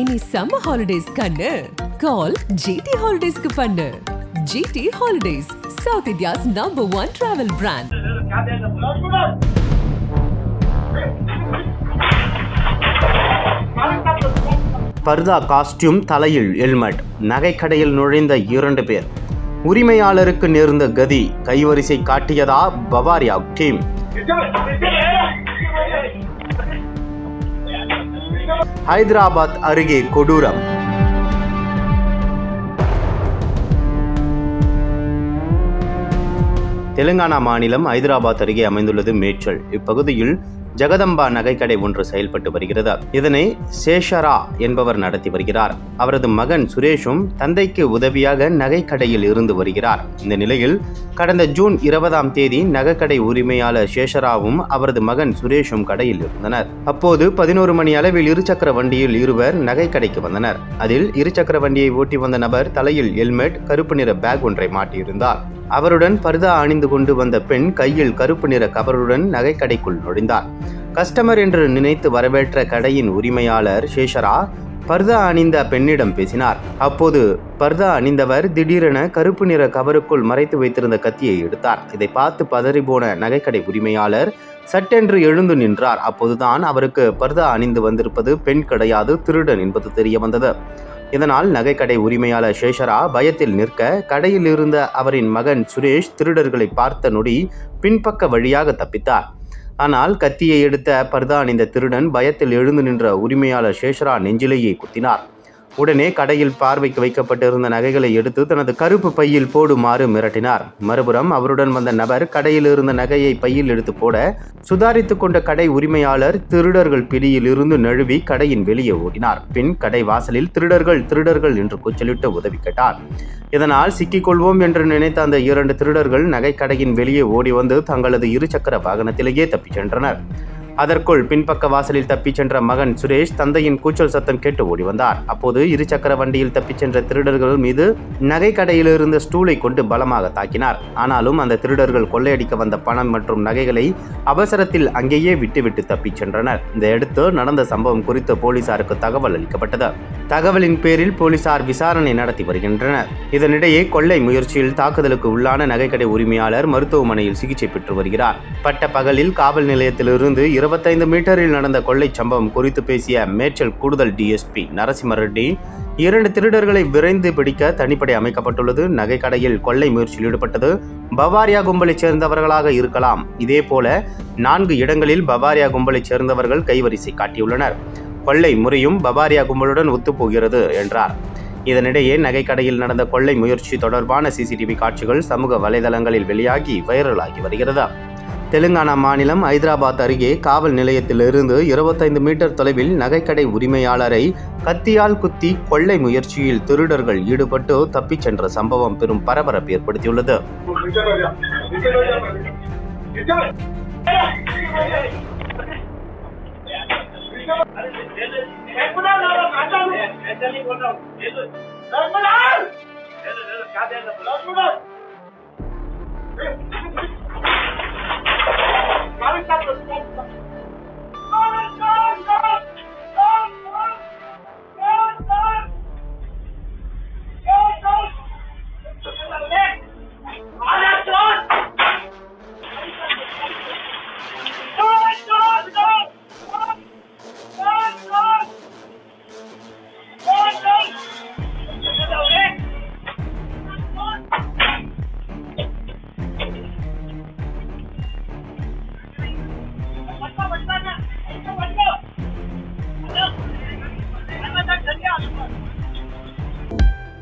இனி summer holidays கண்ணு. கால் GT ஹாலிடேஸ்க்கு பண்ணு. GT holidays south India's number one travel brand பர்தா காஸ்டியூம் தலையில் ஹெல்மெட் நகைக்கடையில் நுழைந்த இரண்டு பேர். உரிமையாளருக்கு நேர்ந்த கதி கைவரிசை காட்டியதா பவாரியா டீம் ஹைதராபாத் அருகே கொடூரம். தெலுங்கானா மாநிலம் ஹைதராபாத் அருகே அமைந்துள்ளது மேச்சல் இப்பகுதியில் ஜெகதம்பா நகைக்கடை ஒன்று செயல்பட்டு வருகிறது. இதனை சேஷரா என்பவர் நடத்தி வருகிறார். அவரது மகன் சுரேஷும் தந்தைக்கு உதவியாக நகைக்கடையில் இருந்து வருகிறார். இந்த நிலையில் கடந்த ஜூன் இருபதாம் தேதி நகைக்கடை உரிமையாளர் சேஷராவும் அவரது மகன் சுரேஷும் கடையில் இருந்தனர். அப்போது பதினோரு மணி அளவில் இருசக்கர வண்டியில் இருவர் நகைக்கடைக்கு வந்தனர். அதில் இருசக்கர வண்டியை ஓட்டி வந்த நபர் தலையில் ஹெல்மெட் கருப்பு நிற பேக் ஒன்றை மாட்டியிருந்தார். அவருடன் பர்தா அணிந்து கொண்டு வந்த பெண் கையில் கருப்பு நிற கவருடன் நகைக்கடைக்குள் நுழைந்தார் கஸ்டமர் என்று நினைத்து வரவேற்ற கடையின் உரிமையாளர் சேஷரா பர்தா அணிந்த பெண்ணிடம் பேசினார். அப்போது பர்தா அணிந்தவர் திடீரென கருப்பு நிற கவருக்குள் மறைத்து வைத்திருந்த கத்தியை எடுத்தார். இதை பார்த்து பதறிபோன நகைக்கடை உரிமையாளர் சட்டென்று எழுந்து நின்றார். அப்போதுதான் அவருக்கு பர்தா அணிந்து வந்திருப்பது பெண் கிடையாது திருடன் என்பது தெரிய வந்தது. இதனால் நகைக்கடை உரிமையாளர் சேஷரா பயத்தில் நிற்க கடையில் இருந்த அவரின் மகன் சுரேஷ் திருடர்களை பார்த்த நொடி பின்பக்க வழியாக தப்பித்தார். ஆனால் கத்தியை எடுத்த பர்தான் இந்த திருடன் பயத்தில் எழுந்து நின்ற உரிமையாளர் சேஷரா நெஞ்சிலேயே குத்தினார். உடனே கடையில் பார்வைக்கு வைக்கப்பட்டிருந்த நகைகளை எடுத்து தனது கருப்பு பையில் போடுமாறு மிரட்டினார். மறுபுறம் அவருடன் வந்த நபர் கடையில் இருந்த நகையை பையில் எடுத்து போட சுதாரித்து கொண்ட கடை உரிமையாளர் திருடர்கள் பிடியில் இருந்து நழுவி கடையின் வெளியே ஓடினார். பின் கடை வாசலில் திருடர்கள் திருடர்கள் என்று கூச்சலிட்டு உதவி கேட்டார். இதனால் சிக்கிக்கொள்வோம் என்று நினைத்த அந்த இரண்டு திருடர்கள் நகைக்கடையின் வெளியே ஓடி வந்து தங்களது இருசக்கர வாகனத்திலேயே தப்பிச் சென்றனர். அதற்குள் பின்பக்க வாசலில் தப்பிச் சென்ற மகன் சுரேஷ் தந்தையின் கூச்சல் சத்தம் கேட்டு ஓடி வந்தார். அப்போது இருசக்கர வண்டியில் தப்பிச் சென்ற திருடர்கள் மீது நகை கடையில் இருந்த ஸ்டூலை கொண்டு பலமாக தாக்கினார். ஆனாலும் அந்த திருடர்கள் கொள்ளையடிக்க வந்த பணம் மற்றும் நகைகளை அவசரத்தில் அங்கேயே விட்டுவிட்டு தப்பிச் சென்றனர். இதையடுத்து நடந்த சம்பவம் குறித்து போலீசாருக்கு தகவல் அளிக்கப்பட்டது. தகவலின் பேரில் போலீசார் விசாரணை நடத்தி வருகின்றனர். இதனிடையே கொள்ளை முயற்சியில் தாக்குதலுக்கு உள்ளான நகைக்கடை உரிமையாளர் மருத்துவமனையில் சிகிச்சை பெற்று வருகிறார். பட்ட பகலில் காவல் நிலையத்திலிருந்து இருபத்தைந்து மீட்டரில் நடந்த கொள்ளை சம்பவம் குறித்து பேசிய மேச்சல் கூடுதல் டிஎஸ்பி நரசிம்ம ரெட்டி இரண்டு திருடர்களை விரைந்து பிடிக்க தனிப்படை அமைக்கப்பட்டுள்ளது. நகைக்கடையில் கொள்ளை முயற்சியில் ஈடுபட்டது. பவாரியா கும்பலைச் சேர்ந்தவர்களாக இருக்கலாம். இதேபோல நான்கு இடங்களில் பவாரியா கும்பலைச் சேர்ந்தவர்கள் கைவரிசை காட்டியுள்ளனர். கொள்ளை முறையும் பவாரியா கும்பலுடன் ஒத்துப்போகிறது என்றார். இதனிடையே நகைக்கடையில் நடந்த கொள்ளை முயற்சி தொடர்பான சிசிடிவி காட்சிகள் சமூக வலைதளங்களில் வெளியாகி வைரலாகி வருகிறது. தெலுங்கானா மாநிலம் ஹைதராபாத் அருகே காவல் நிலையத்திலிருந்து இருபத்தைந்து மீட்டர் தொலைவில் நகைக்கடை உரிமையாளரை கத்தியால் குத்தி கொள்ளை முயற்சியில் திருடர்கள் ஈடுபட்டு தப்பிச் சென்ற சம்பவம் பெரும் பரபரப்பு ஏற்படுத்தியுள்ளது